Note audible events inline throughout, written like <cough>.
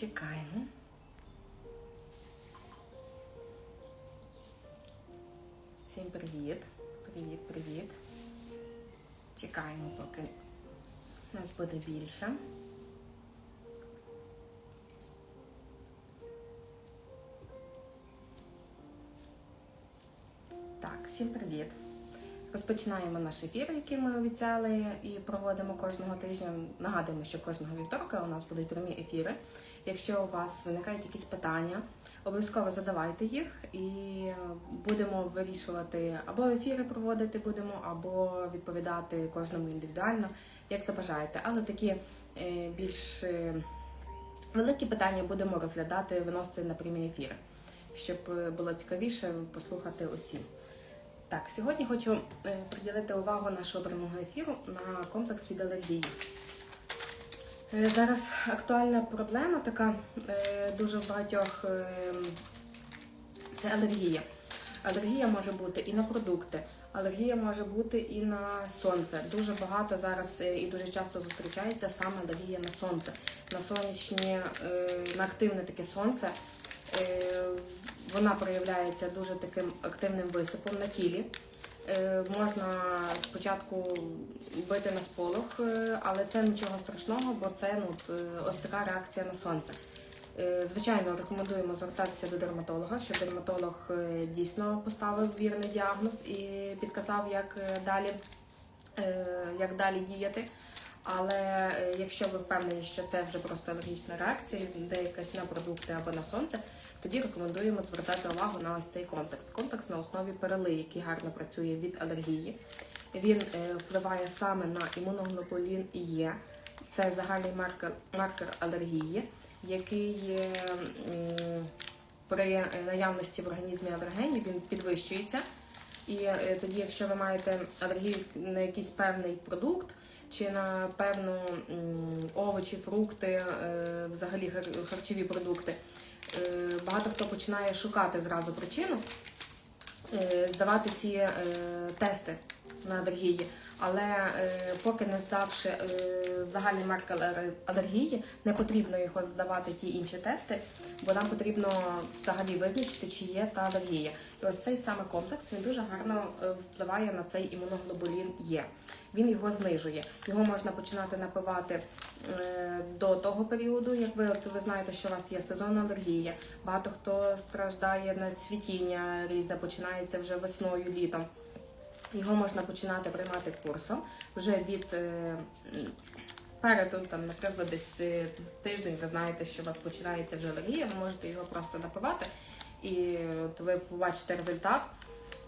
чекаємо. Всім привіт. Привіт, привіт. Чекаємо, поки нас буде більше. Розпочинаємо наш ефір, який ми обіцяли і проводимо кожного тижня. Нагадуємо, що кожного вівторка у нас будуть прямі ефіри. Якщо у вас виникають якісь питання, обов'язково задавайте їх і будемо вирішувати або ефіри проводити будемо, або відповідати кожному індивідуально, як забажаєте. Але такі е, більш е, великі питання будемо розглядати, виносити на прямі ефіри, щоб е, було цікавіше послухати усім. Так, сьогодні хочу е, приділити увагу нашого прямого ефіру на комплекс від алергії. Е, Зараз актуальна проблема така е, дуже в багатьох це алергія. Алергія може бути і на продукти, алергія може бути і на сонце. Дуже багато зараз і дуже часто зустрічається саме алергія на сонце. На сонячні, на активне таке сонце. Вона проявляється дуже таким активним висипом на тілі. Е, Можна спочатку бити на сполох, е, але це нічого страшного, бо це ну, е, ось така реакція на сонце. Звичайно, рекомендуємо звертатися до дерматолога, щоб дерматолог дійсно поставив вірний діагноз і підказав, як далі, як далі діяти. Але якщо ви впевнені, що це вже просто алергічна реакція, де якась на продукти або на сонце, тоді рекомендуємо звертати увагу на ось цей комплекс. Комплекс на основі перели, який гарно працює від алергії. Він е, впливає саме на імуноглобулін Є. Це загальний маркер, маркер алергії, який е, при е, наявності в організмі алергенів він підвищується. І е, тоді, якщо ви маєте алергію на якийсь певний продукт чи на певну овочі, фрукти, е, взагалі харчові продукти, е, багато хто починає шукати зразу причину, е, здавати ці е, тести на алергії. Але е, поки не здавши е, загальний маркер алергії, не потрібно його здавати ті інші тести, бо нам потрібно взагалі визначити, чи є та алергія. І ось цей саме комплекс він дуже гарно е, впливає на цей імуноглобулін Є. Він його знижує. Його можна починати напивати до того періоду, як ви от ви знаєте, що у вас є сезонна алергія. Багато хто страждає на цвітіння різне, починається вже весною, літом. Його можна починати приймати курсом вже від е, переду, там, наприклад, десь е, тиждень, ви знаєте, що у вас починається вже алергія, ви можете його просто напивати, і от ви побачите результат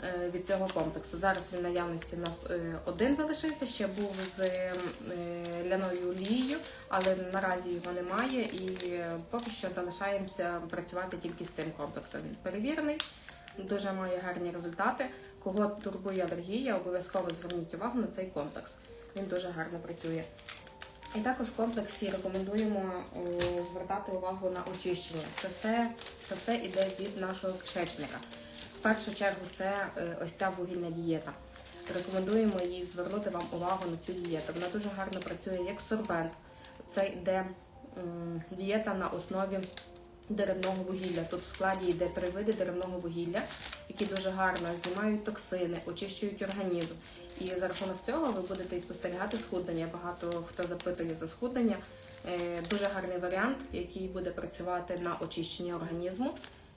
е, від цього комплексу. Зараз він наявності у нас один залишився, ще був з ляною олією, але наразі його немає, і поки що залишаємося працювати тільки з цим комплексом. Він перевірений, дуже має гарні результати. Кого турбує алергія, обов'язково зверніть увагу на цей комплекс. Він дуже гарно працює. І також в комплексі рекомендуємо звертати увагу на очищення. Це все, це все іде від нашого кишечника. В першу чергу це е, ось ця вугільна дієта. Рекомендуємо їй звернути вам увагу на цю дієту. Вона дуже гарно працює як сорбент. Це йде дієта на основі деревного вугілля. Тут в складі йде три види деревного вугілля, які дуже гарно знімають токсини, очищують організм. І за рахунок цього ви будете і спостерігати схуднення. Багато хто запитує за схуднення. Е, Дуже гарний варіант, який буде працювати на очищення організму.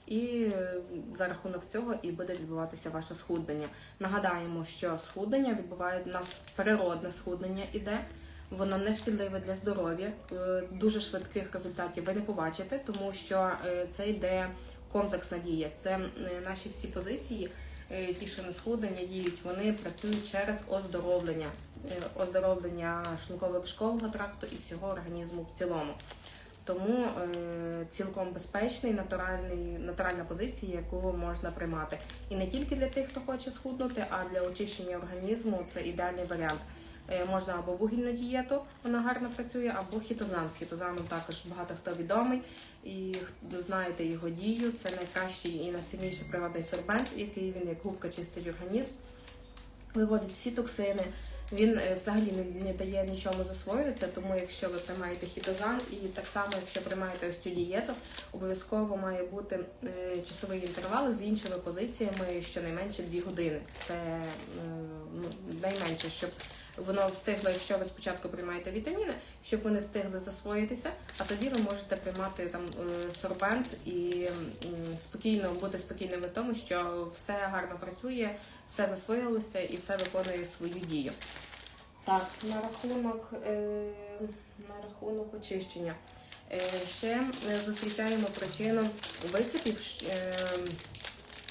І е, за рахунок цього і буде відбуватися ваше схуднення. Нагадаємо, що схуднення відбуває у нас природне схуднення іде. Воно не шкідливе для здоров'я. Е, Дуже швидких результатів ви не побачите, тому що е, це йде комплексна дія. Це е, наші всі позиції, ті, що на схуднення діють, вони працюють через оздоровлення, оздоровлення шлунково-кишкового тракту і всього організму в цілому. Тому е, цілком безпечний, натуральний, натуральна позиція, яку можна приймати. І не тільки для тих, хто хоче схуднути, а для очищення організму це ідеальний варіант. Е, можна або вугільну дієту, вона гарно працює, або хітозан. З хітозаном також багато хто відомий і знаєте його дію. Це найкращий і найсильніший природний сорбент, який він як губка чистить організм, виводить всі токсини, Він е, взагалі не, не дає нічому засвоюватися, тому якщо ви приймаєте хітозан і так само, якщо приймаєте ось цю дієту, обов'язково має бути е, часовий інтервал з іншими позиціями щонайменше 2 години. Це е, ну, найменше, щоб воно встигло, якщо ви спочатку приймаєте вітаміни, щоб вони встигли засвоїтися, а тоді ви можете приймати там е, сорбент і спокійно бути спокійними тому, що все гарно працює, все засвоїлося і все виконує свою дію. Так, на рахунок, е, на рахунок очищення. Е, ще зустрічаємо причину висипів,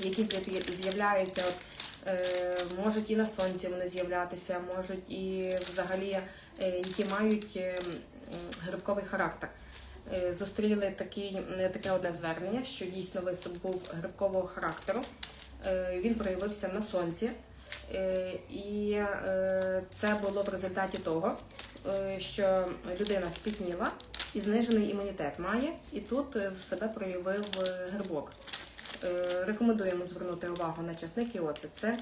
які з'яв- з'являються. Можуть і на сонці вони з'являтися, можуть і взагалі, е, які мають е, грибковий характер. Е, Зустріли такий, е, таке одне звернення, що дійсно висип був грибкового характеру. Е, Він проявився на сонці. Е, І е, це було в результаті того, е, що людина спітніла і знижений імунітет має, і тут е, в себе проявив е, грибок. Е, Рекомендуємо звернути увагу на часник і. Це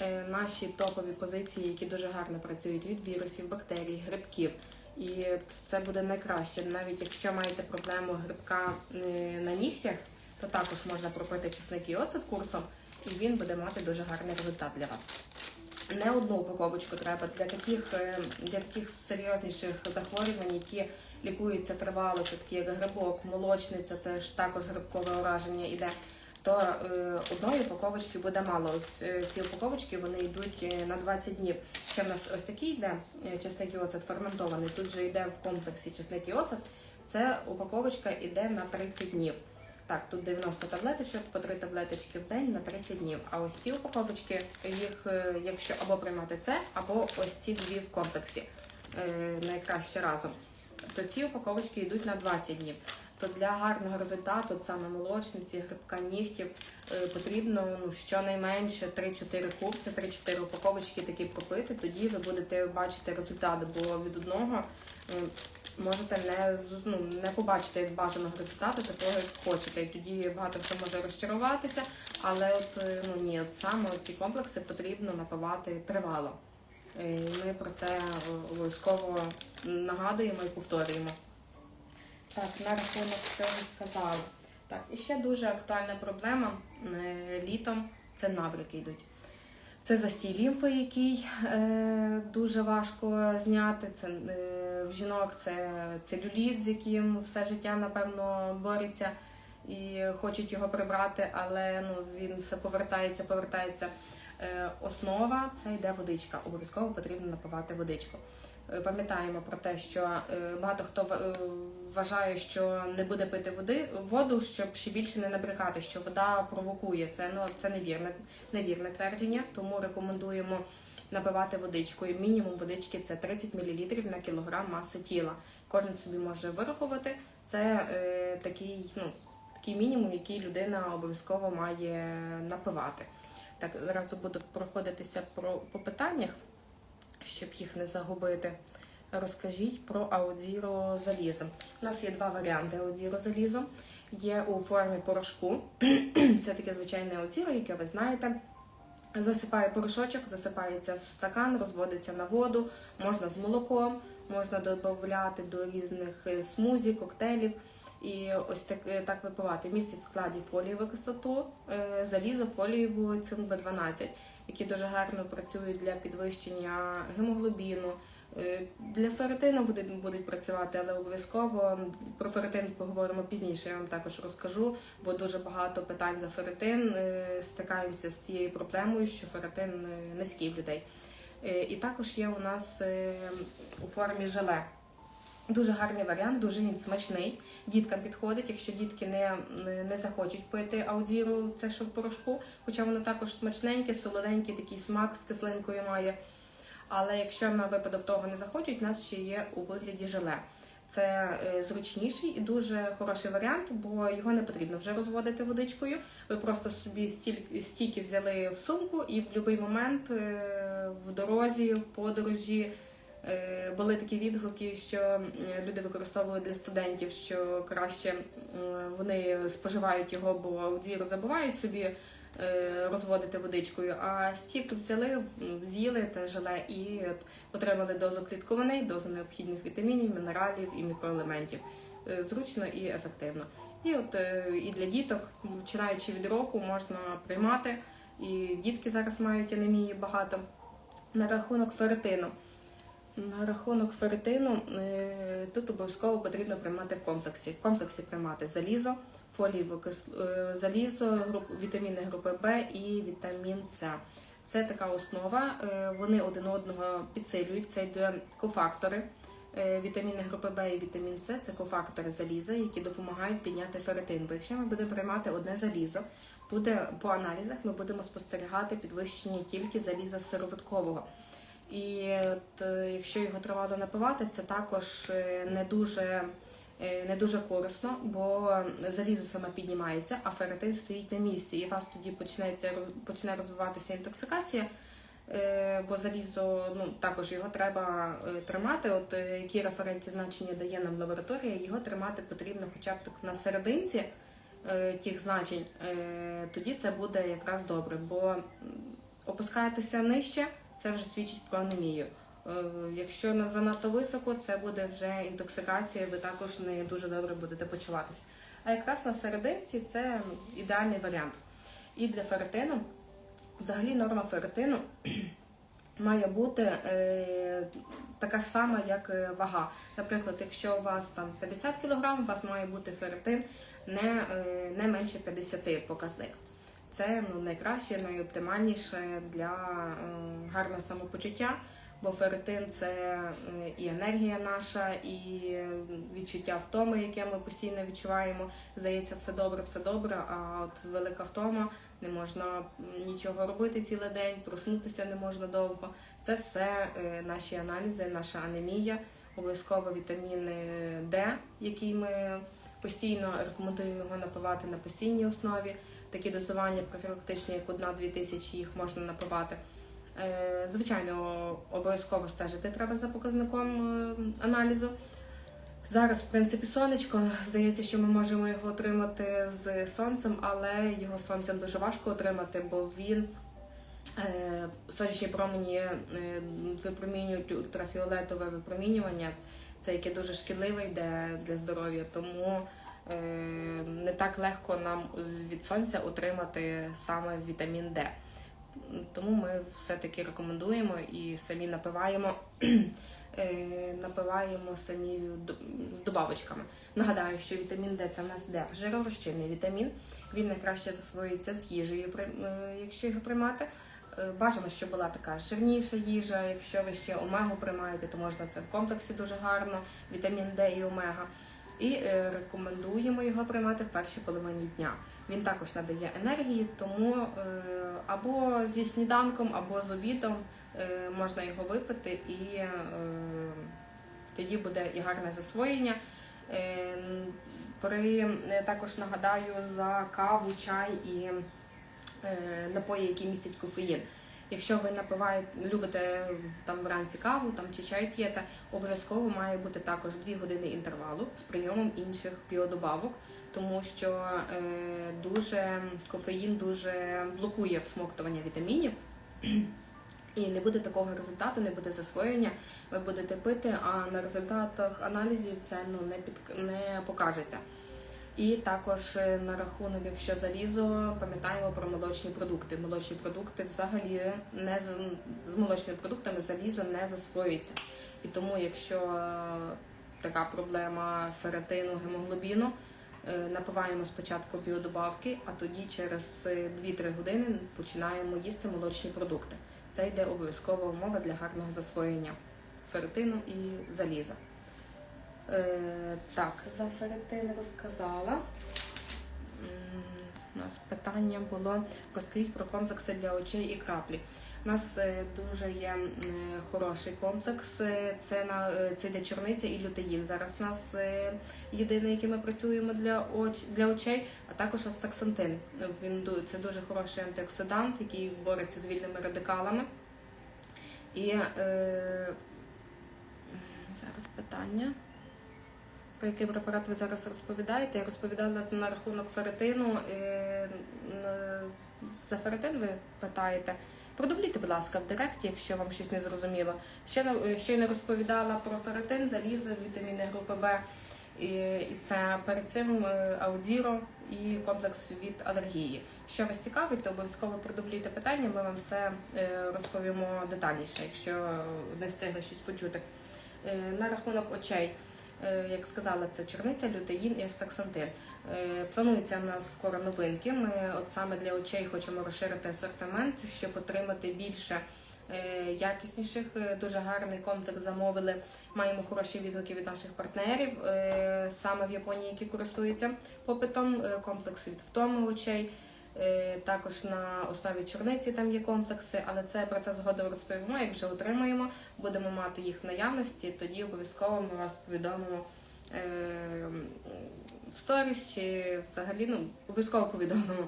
е, наші топові позиції, які дуже гарно працюють від вірусів, бактерій, грибків. І це буде найкраще. Навіть якщо маєте проблему грибка е, на нігтях, то також можна пропити чесник і оцет курсом, і він буде мати дуже гарний результат для вас. Не одну упаковочку треба для таких, для таких серйозніших захворювань, які лікуються тривало, це такі як грибок, молочниця, це ж також грибкове ураження іде. То е, одної упаковочки буде мало. Ось е, ці упаковочки вони йдуть е, на 20 днів. Ще в нас ось такий йде чесник і оцет ферментований. Тут же йде в комплексі чесник і оцет. Це упаковочка йде на 30 днів. Так, тут 90 таблеточок, по 3 таблеточки в день на 30 днів. А ось ці упаковочки, їх якщо або приймати це, або ось ці дві в комплексі найкраще разом, то ці упаковочки йдуть на 20 днів. То для гарного результату, от саме молочниці, грибка нігтів, е, потрібно ну, щонайменше 3-4 курси, 3-4 упаковочки такі пропити, тоді ви будете бачити результат, бо від одного е, можете не, ну, не побачити бажаного результату, такого як хочете. І тоді багато хто може розчаруватися, але от, е, ну, ні, от саме ці комплекси потрібно напивати тривало. І Ми про це обов'язково нагадуємо і повторюємо. Так, на рахунок цього сказала. Так, і ще дуже актуальна проблема е, літом це набряки йдуть. Це застій лімфи, який е, дуже важко зняти. Це е, в жінок це целюліт, з яким все життя, напевно, бореться і хочуть його прибрати, але ну, він все повертається, повертається. Е, основа це йде водичка. Обов'язково потрібно напивати водичку. Е, Пам'ятаємо про те, що е, багато хто е, вважає, що не буде пити води, воду, щоб ще більше не набрехати, що вода провокує. Це ну це невірне, невірне твердження, тому рекомендуємо напивати водичкою. Мінімум водички це 30 мл на кілограм маси тіла. Кожен собі може вирахувати. Це е, такий, ну, такий мінімум, який людина обов'язково має напивати. Так, зразу буду проходитися про по питаннях, щоб їх не загубити. Розкажіть про аудіро залізо. У нас є два варіанти аудіро залізо. Є у формі порошку. <clears throat> Це таке звичайне аудіро, яке ви знаєте. Засипає порошочок, засипається в стакан, розводиться на воду, можна з молоком, можна додати до різних е, смузі, коктейлів. І ось так, е, так випивати. Містить в складі фолієву кислоту, е, залізо, фолієву цинк Б12, які дуже гарно працюють для підвищення гемоглобіну. Е, Для ферритину будуть, працювати, але обов'язково про ферритин поговоримо пізніше. Я вам також розкажу, бо дуже багато питань за ферритин. Е, Стикаємося з цією проблемою, що ферритин е, низький в людей. І також є у нас у формі желе. Дуже гарний варіант, дуже він смачний. Діткам підходить, якщо дітки не, не, захочуть пити аудіру, це що в порошку, хоча воно також смачненьке, солоденький такий смак з кислинкою має. Але якщо на випадок того не захочуть, у нас ще є у вигляді желе. Це е, зручніший і дуже хороший варіант, бо його не потрібно вже розводити водичкою. Ви просто собі стільки взяли в сумку і в будь-який момент е, в дорозі, в подорожі Були такі відгуки, що люди використовували для студентів, що краще вони споживають його, бо аудіру забувають собі е, розводити водичкою, а стік взяли, з'їли те желе і отримали дозу клітковини, дозу необхідних вітамінів, мінералів і мікроелементів. Е, Зручно і ефективно. І от е, і для діток, починаючи від року, можна приймати. І дітки зараз мають анемії багато. На рахунок ферритину. На рахунок ферритину е, тут обов'язково потрібно приймати в комплексі. В комплексі приймати залізо, фолієву е, залізо, вітаміни групи Б і вітамін С. Це така основа. е, Вони один одного підсилюють. Це йде кофактори. Вітаміни групи Б і вітамін С це кофактори заліза, які допомагають підняти ферритин. Бо якщо ми будемо приймати одне залізо, буде по аналізах ми будемо спостерігати підвищення тільки заліза сироваткового. І от, е, якщо його тривало напивати, це також е, не дуже, е, не дуже корисно, бо залізо саме піднімається, а ферритин стоїть на місці. І вас тоді почнеться почне розвиватися інтоксикація, бо залізо ну, також його треба тримати. От які референтні значення дає нам лабораторія, його тримати потрібно хоча б так на серединці тих значень, тоді це буде якраз добре, бо опускаєтеся нижче, це вже свідчить про анемію. Е, Якщо на занадто високо, це буде вже інтоксикація, ви також не дуже добре будете почуватися. А якраз на серединці це ідеальний варіант. І для ферритину, взагалі норма ферритину <clears throat> має бути е, така ж сама, як е, вага. Наприклад, якщо у вас там 50 кг, у вас має бути ферритин не, е, не менше 50 показник. Це ну, найкраще, найоптимальніше для е, гарного самопочуття, бо ферритин це е, і енергія наша, і відчуття втоми, яке ми постійно відчуваємо. Здається, все добре, все добре, а от велика втома, не можна нічого робити цілий день, проснутися не можна довго. Це все е, наші аналізи, наша анемія, обов'язково вітамін е, Д, який ми постійно рекомендуємо його напивати на постійній основі. Такі дозування профілактичні, як одна-дві тисячі, їх можна напивати. Е, Звичайно, обов'язково стежити треба за показником е, аналізу. Зараз, в принципі, сонечко. Здається, що ми можемо його отримати з сонцем, але його сонцем дуже важко отримати, бо він е, сонячні промені випромінюють ультрафіолетове випромінювання, це яке дуже шкідливе йде для здоров'я, тому не так легко нам від сонця отримати саме вітамін Д. Тому ми все-таки рекомендуємо і самі напиваємо, <clears throat> е, напиваємо самі з добавочками. Нагадаю, що вітамін Д це в нас де жиророзчинний вітамін. Він найкраще засвоюється з їжею, е, якщо його приймати. Е, Бажано, щоб була така жирніша їжа. Якщо ви ще омегу приймаєте, то можна це в комплексі дуже гарно, вітамін Д і омега. І е, рекомендуємо його приймати в першій половині дня. Він також надає енергії, тому е, або зі сніданком, або з обідом е, можна його випити, і тоді буде і гарне засвоєння. При також нагадаю за каву, чай і напої, які містять кофеїн. Якщо ви напиваєте, любите там вранці каву там, чи чай п'єте, обов'язково має бути також 2 години інтервалу з прийомом інших біодобавок, тому що е, дуже кофеїн дуже блокує всмоктування вітамінів. І не буде такого результату, не буде засвоєння. Ви будете пити, а на результатах аналізів це ну не під не покажеться. І також е, на рахунок, якщо залізо, пам'ятаємо про молочні продукти. Молочні продукти взагалі не з, молочними продуктами залізо не засвоюється. І тому, якщо е, така проблема ферритину, гемоглобіну, е, напиваємо спочатку біодобавки, а тоді через е, 2-3 години починаємо їсти молочні продукти. Це йде обов'язкова умова для гарного засвоєння ферритину і заліза. Е, так, за ферритин розказала. У нас питання було розкажіть про комплекси для очей і краплі. У нас е, дуже є хороший комплекс. Е, Це на це йде чорниця і лютеїн. Зараз у нас єдиний, який ми працюємо для оч для очей, а також астаксантин. Він це дуже хороший антиоксидант, який бореться з вільними радикалами. І е, Зараз питання. Про який препарат ви зараз розповідаєте? Я розповідала на рахунок ферритину. Е, За ферритин ви питаєте. Продублюйте, будь ласка, в директі, якщо вам щось не зрозуміло. Ще не ще не розповідала про ферритин, залізо, вітаміни групи Б. І, це перед цим е, аудіро і комплекс від алергії. Що вас цікавить, то обов'язково продублюйте питання. Ми вам все е, розповімо детальніше, якщо не встигли щось почути. Е, На рахунок очей, е, як сказала, це чорниця, лютеїн і астаксантин. Е, Планується в нас скоро новинки. Ми от саме для очей хочемо розширити асортимент, щоб отримати більше е, якісніших. Е, Дуже гарний комплекс замовили. Маємо хороші відгуки від наших партнерів, е, саме в Японії, які користуються попитом. Е, Комплекс від втоми очей. Е, Також на основі чорниці там є комплекси, але це про це згодом розповімо. Як вже отримаємо, будемо мати їх в наявності, тоді обов'язково ми вас повідомимо е, в сторіс чи взагалі ну, обов'язково повідомимо.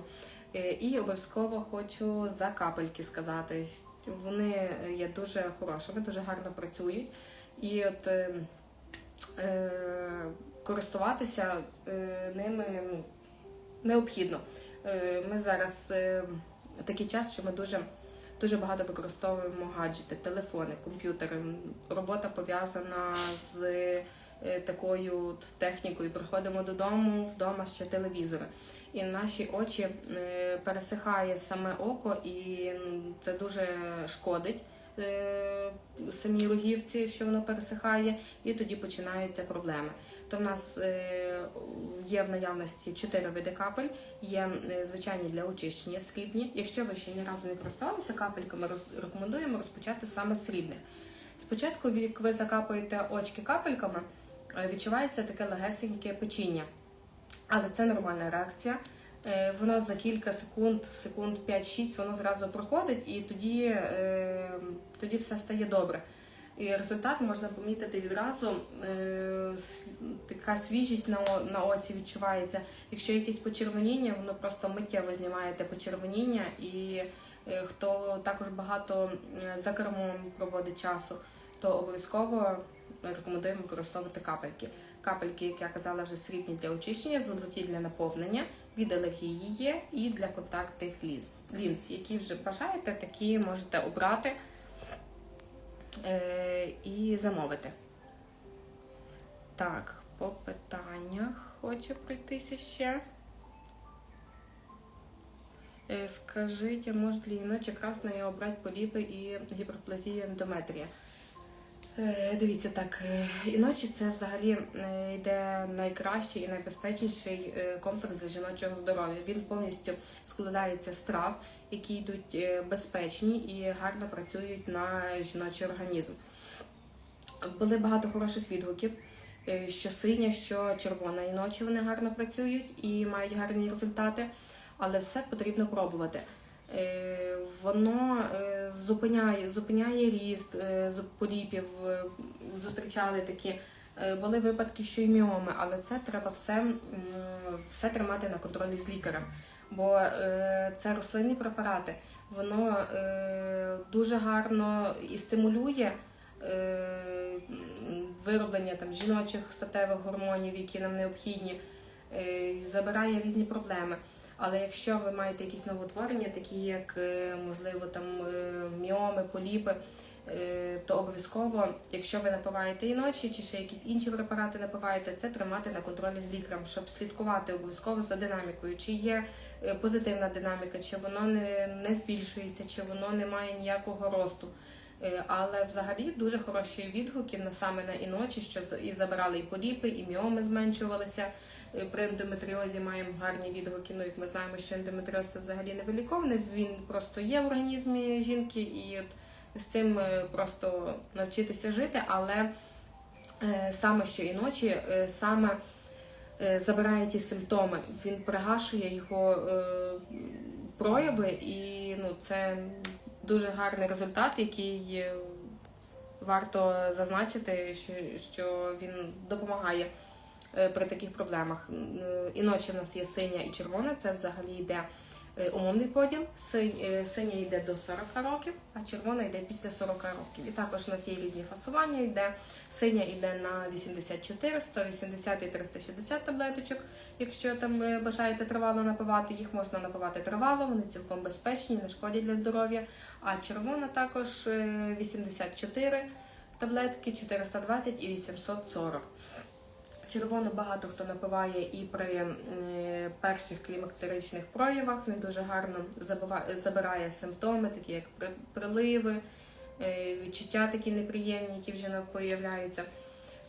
Е, І обов'язково хочу за капельки сказати. Вони є дуже хорошими, дуже гарно працюють. І от е, користуватися е, ними ну, необхідно. Е, Ми зараз е, такий час, що ми дуже, дуже багато використовуємо гаджети, телефони, комп'ютери. Робота пов'язана з е, такою технікою. Приходимо додому, вдома ще телевізори. І наші очі пересихає саме око, і це дуже шкодить самій рогівці, що воно пересихає, і тоді починаються проблеми. То в нас е, є в наявності 4 види капель, є е, звичайні для очищення срібні. Якщо ви ще ні разу не користувалися капельками, рекомендуємо розпочати саме срібних. Спочатку, як ви закапуєте очки капельками, е, відчувається таке легесеньке печіння. Але це нормальна реакція. Е, Воно за кілька секунд, секунд 5-6, воно зразу проходить, і тоді, е, тоді все стає добре. І результат можна помітити відразу. е, Така свіжість на, оці відчувається. Якщо якесь почервоніння, воно просто миттєво знімає те почервоніння. І хто також багато за кермом проводить часу, то обов'язково рекомендуємо використовувати капельки. Капельки, як я казала, вже срібні для очищення, золоті для наповнення, від алергії є і для контактних лінз. лінз. Які вже бажаєте, такі можете обрати і замовити. Так, по питаннях хочу пройтися ще. Скажіть, а може ли ночі красної обрати поліпи і гіперплазія ендометрія? Е, Дивіться так, е, іночі це взагалі е, йде найкращий і найбезпечніший комплекс для жіночого здоров'я. Він повністю складається з трав, які йдуть безпечні і гарно працюють на жіночий організм. Були багато хороших відгуків, що синя, що червона іночі вони гарно працюють і мають гарні результати, але все потрібно пробувати. Е, Воно е, зупиняє, зупиняє ріст е, поліпів. Зустрічали такі. Були випадки, що й міоми, але це треба все, все тримати на контролі з лікарем. Бо це рослинні препарати, воно дуже гарно і стимулює вироблення там, жіночих статевих гормонів, які нам необхідні, забирає різні проблеми. Але якщо ви маєте якісь новоутворення, такі як е, можливо там е, міоми, поліпи, е, то обов'язково, якщо ви напиваєте і ночі, чи ще якісь інші препарати напиваєте, це тримати на контролі з лікарем, щоб слідкувати обов'язково за динамікою, чи є позитивна динаміка, чи воно не, не збільшується, чи воно не має ніякого росту. Але взагалі дуже хороші відгуки саме на іночі, що і забирали і поліпи, і міоми зменшувалися. Е, При ендометріозі маємо гарні відгуки. Ну, як ми знаємо, що ендометріоз це взагалі не виліковний, він просто є в організмі жінки, і от з цим е, просто навчитися жити. Але е, саме що іночі, е, саме забирає ті симптоми, він пригашує його прояви, і ну, це дуже гарний результат, який варто зазначити, що, він допомагає при таких проблемах. Е, Іночі в нас є синя і червона, це взагалі йде е, умовний поділ. Е, Синя йде до 40 років, а червона йде після 40 років. І також у нас є різні фасування. Йде синя йде на 84, 180 і 360 таблеточок. Якщо там е, бажаєте тривало напивати, їх можна напивати тривало, вони цілком безпечні, не шкодять для здоров'я. А червона також е, 84 таблетки, 420 і 840. Червоно багато хто напиває і при е, перших клімактеричних проявах. Він дуже гарно забирає симптоми, такі як при- приливи, е, відчуття такі неприємні, які вже не появляються.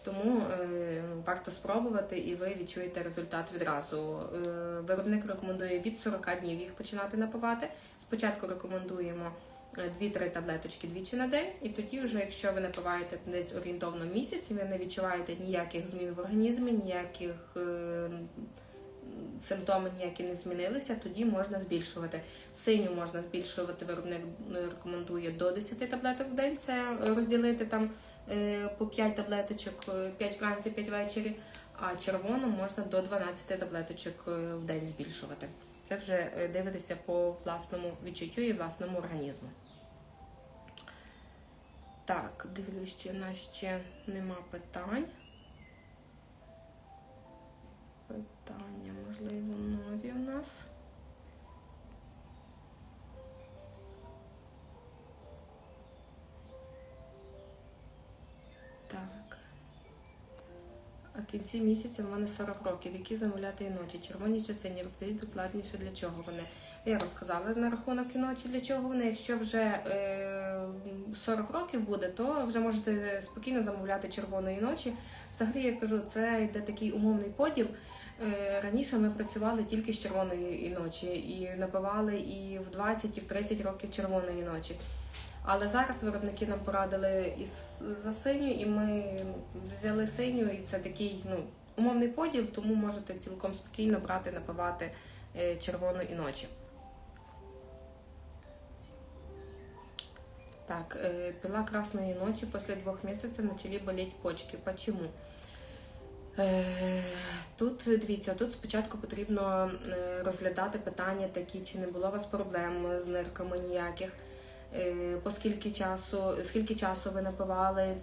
Тому е, варто спробувати і ви відчуєте результат відразу. Виробник рекомендує від 40 днів їх починати напивати. Спочатку рекомендуємо 2-3 таблеточки двічі на день, і тоді, вже, якщо ви напиваєте десь орієнтовно місяць, і ви не відчуваєте ніяких змін в організмі, ніяких е, симптоми ніякі не змінилися, тоді можна збільшувати. Синю можна збільшувати, виробник е, рекомендує до 10 таблеток в день. Це розділити там е, по 5 таблеточок, 5 вранці, 5 ввечері, а червону можна до 12 таблеточок е, в день збільшувати. Це вже е, дивитися по власному відчуттю і власному організму. Так, дивлюсь, в нас ще нема питань. Питання, можливо, нові у нас. Кінці місяця в мене 40 років. Які замовляти і ночі? Червоні чи сині? Розкажіть докладніше, для чого вони. Я розказала на рахунок і ночі, для чого вони. Якщо вже е, 40 років буде, то вже можете спокійно замовляти червоної ночі. Взагалі, я кажу, це йде такий умовний поділ. Е, Раніше ми працювали тільки з червоної ночі і напивали і в 20, і в 30 років червоної ночі. Але зараз виробники нам порадили і с- за синю, і ми взяли синю, і це такий ну, умовний поділ, тому можете цілком спокійно брати, напивати е, червону і ночі. Так, э, пила красної ночі після двох місяців почали боліти почки. Почему? Е, Тут дивіться, тут спочатку потрібно е, розглядати питання такі, чи не було у вас проблем з нирками ніяких, е, по скільки часу, скільки часу ви напивали,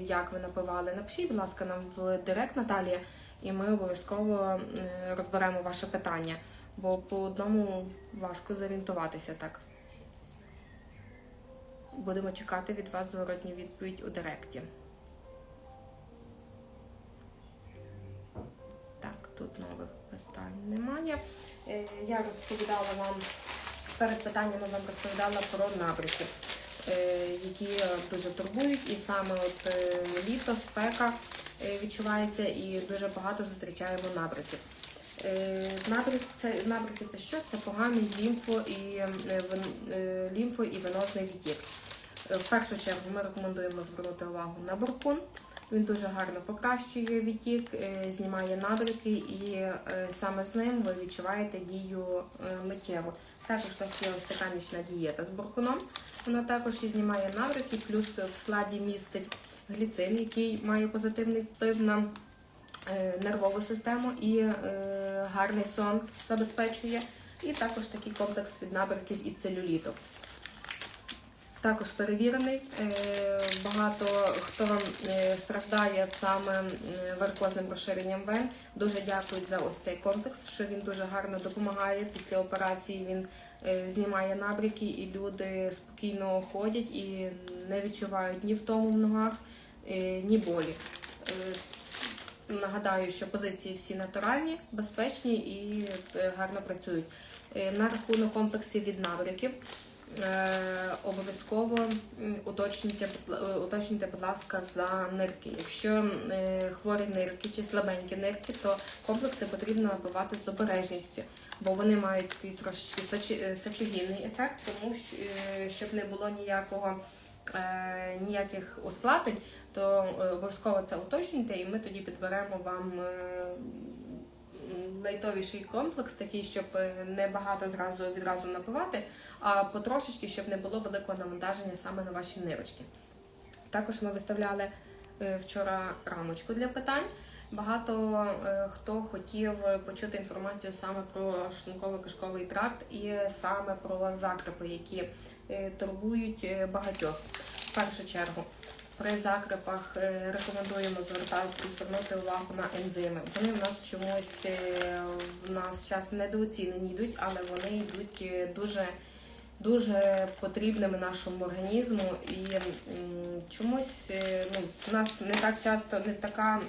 як ви напивали. Напишіть, будь ласка, нам в директ Наталія, і ми обов'язково е, розберемо ваше питання, бо по одному важко зорієнтуватися так. Будемо чекати від вас зворотню відповідь у директі. Так, тут нових питань немає. Е, Я розповідала вам перед питаннями вам розповідала про набряки, е, які е, дуже турбують, і саме от е, літо, спека відчувається, і дуже багато зустрічаємо набряків. Е, Набряки це, набряки це що? Це поганий лімфо і, лімфо і венозний відтік. В першу чергу ми рекомендуємо звернути увагу на буркун. Він дуже гарно покращує відтік, е, знімає набряки, і е, саме з ним ви відчуваєте дію е, миттєво. Також у нас є ось така нічна дієта з буркуном. Вона також і знімає набряки, плюс в складі містить гліцин, який має позитивний вплив на нервову систему і гарний сон забезпечує. І також такий комплекс від набряків і целюліту. Також перевірений. Е, Багато хто е, страждає саме варикозним розширенням вен. Дуже дякують за ось цей комплекс, що він дуже гарно допомагає. Після операції він е, знімає набряки, і люди спокійно ходять і не відчувають ні втому в ногах, ні болі. Нагадаю, що позиції всі натуральні, безпечні і гарно працюють. На рахунок комплексів від набряків обов'язково м, уточнюйте, е, уточнюйте, будь ласка, за нирки. Якщо е, хворі нирки чи слабенькі нирки, то комплекси потрібно набивати з обережністю, бо вони мають такий трошечки е, сачогінний ефект, тому що, е, щоб не було ніякого. е, Ніяких ускладнень, то е, обов'язково це уточнюйте, і ми тоді підберемо вам е, лайтовіший комплекс, такий, щоб е, не багато зразу відразу напивати, а потрошечки, щоб не було великого навантаження саме на ваші нирочки. Також ми виставляли е, вчора рамочку для питань. Багато е, хто хотів почути інформацію саме про шлунково-кишковий тракт і саме про закрепи, які турбують багатьох. В першу чергу, при закрепах е, рекомендуємо звертати звернути увагу на ензими. Вони в нас чомусь е, в нас час недооцінені йдуть, але вони йдуть е, дуже дуже потрібними нашому організму і чомусь ну, в нас не так часто не така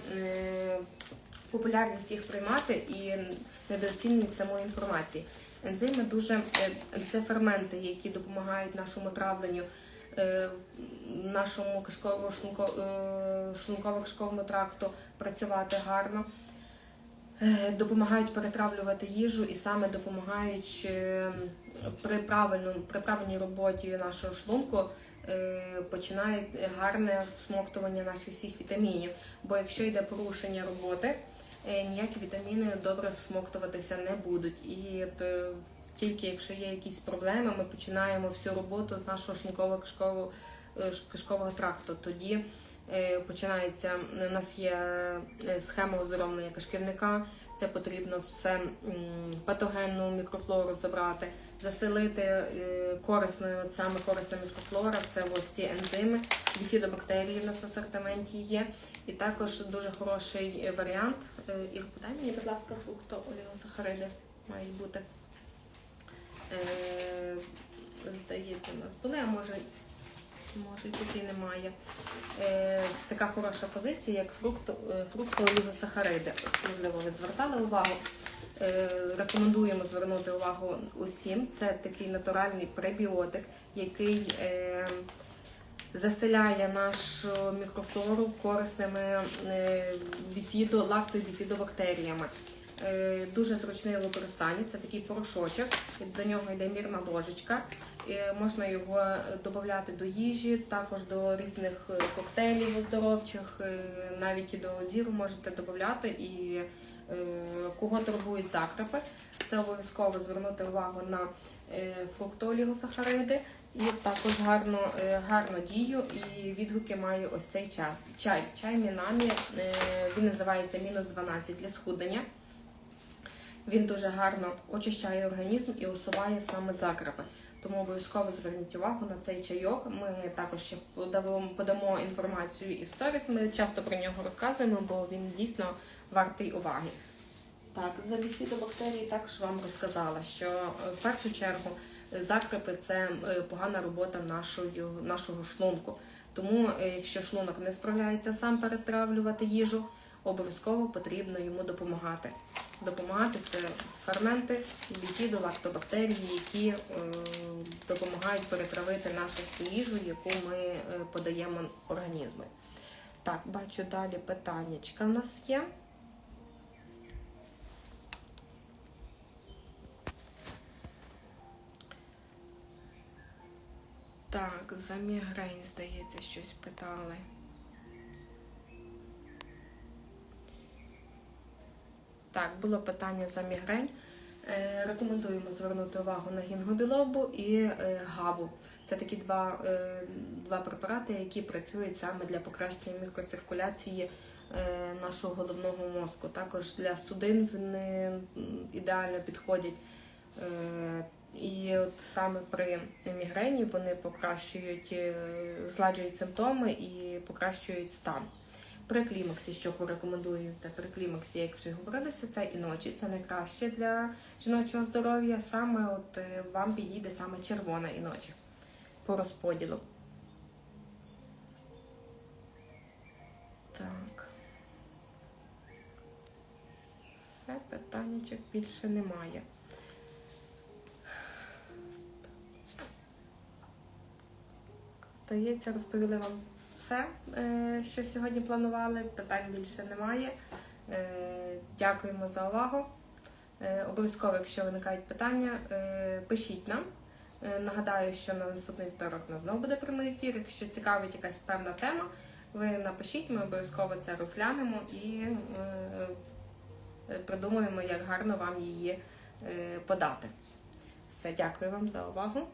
популярність їх приймати і недооцінюють самої інформації. Ензими дуже це ферменти, які допомагають нашому травленню, е, нашому кишково шлунково-кишковому тракту працювати гарно. Е, Допомагають перетравлювати їжу і саме допомагають е, при правильній роботі нашого шлунку е, починає гарне всмоктування наших всіх вітамінів. Бо якщо йде порушення роботи, е, ніякі вітаміни добре всмоктуватися не будуть. Е, тільки якщо є якісь проблеми, ми починаємо всю роботу з нашого шлунково кишкового кишкового тракту. Тоді е, починається у нас є е, схема оздоровлення кишківника. Це потрібно все патогенну мікрофлору забрати, заселити е, корисною, саме корисна мікрофлора, це ось ці ензими, біфідобактерії в нас в асортименті є. І також дуже хороший е, варіант. Е, Ір, подай мені, будь ласка, фрукто олігосахариди мають бути. Е, Здається, у нас були, а може, може і немає. Е, така хороша позиція, як фрукто, е, фруктоолігосахариди. Можливо, ви звертали увагу. Рекомендуємо звернути увагу усім. Це такий натуральний пребіотик, який заселяє нашу мікрофлору корисними біфідо, лактобіфідобактеріями. Е, Дуже зручний в використанні. Це такий порошочок, до нього йде мірна ложечка. Е, Можна його додати до їжі, також до різних е, коктейлів оздоровчих, е, навіть і до зіру можете додати. І е, кого турбують закрепи, це обов'язково звернути увагу на е, фруктолігосахариди. І також гарно, е, гарну дію і відгуки має ось цей час. Чай. Чай Мінамі, е, він називається мінус 12 для схуднення. Він дуже гарно очищає організм і усуває саме закрепи. Тому обов'язково зверніть увагу на цей чайок. Ми також ще подамо, інформацію і в сторіс. Ми часто про нього розказуємо, бо він дійсно вартий уваги. Так, за біфідобактерії також вам розказала, що е, в першу чергу закрепи це е, погана робота нашої, нашого шлунку. Тому, е, якщо шлунок не справляється сам перетравлювати їжу, обов'язково потрібно йому допомагати. Допомагати це ферменти, біфіду, лактобактерії, які е, допомагають перетравити нашу всю їжу, яку ми е, подаємо організму. Так, бачу далі питаннячка в нас є. Так, за мігрень, здається, щось питали. Так, було питання за мігрень. Е, Рекомендуємо звернути увагу на гінгобілобу і е, габу. Це такі два, е, два препарати, які працюють саме для покращення мікроциркуляції нашого головного мозку. Також для судин вони ідеально підходять. І от саме при мігрені вони покращують, зладжують симптоми і покращують стан. При клімаксі, що порекомендуєте при клімаксі, як вже говорилося, це і ночі. Це найкраще для жіночого здоров'я. Саме от е, вам підійде саме червона і ночі по розподілу. Так. Все, питаннячок більше немає. Здається, розповіли вам все, е, що сьогодні планували. Питань більше немає. Е, Дякуємо за увагу. Е, Обов'язково, якщо виникають питання, пишіть нам. Нагадаю, що на наступний вівторок у нас знову буде прямий ефір. Якщо цікавить якась певна тема, ви напишіть, ми обов'язково це розглянемо і придумаємо, як гарно вам її подати. Все, дякую вам за увагу.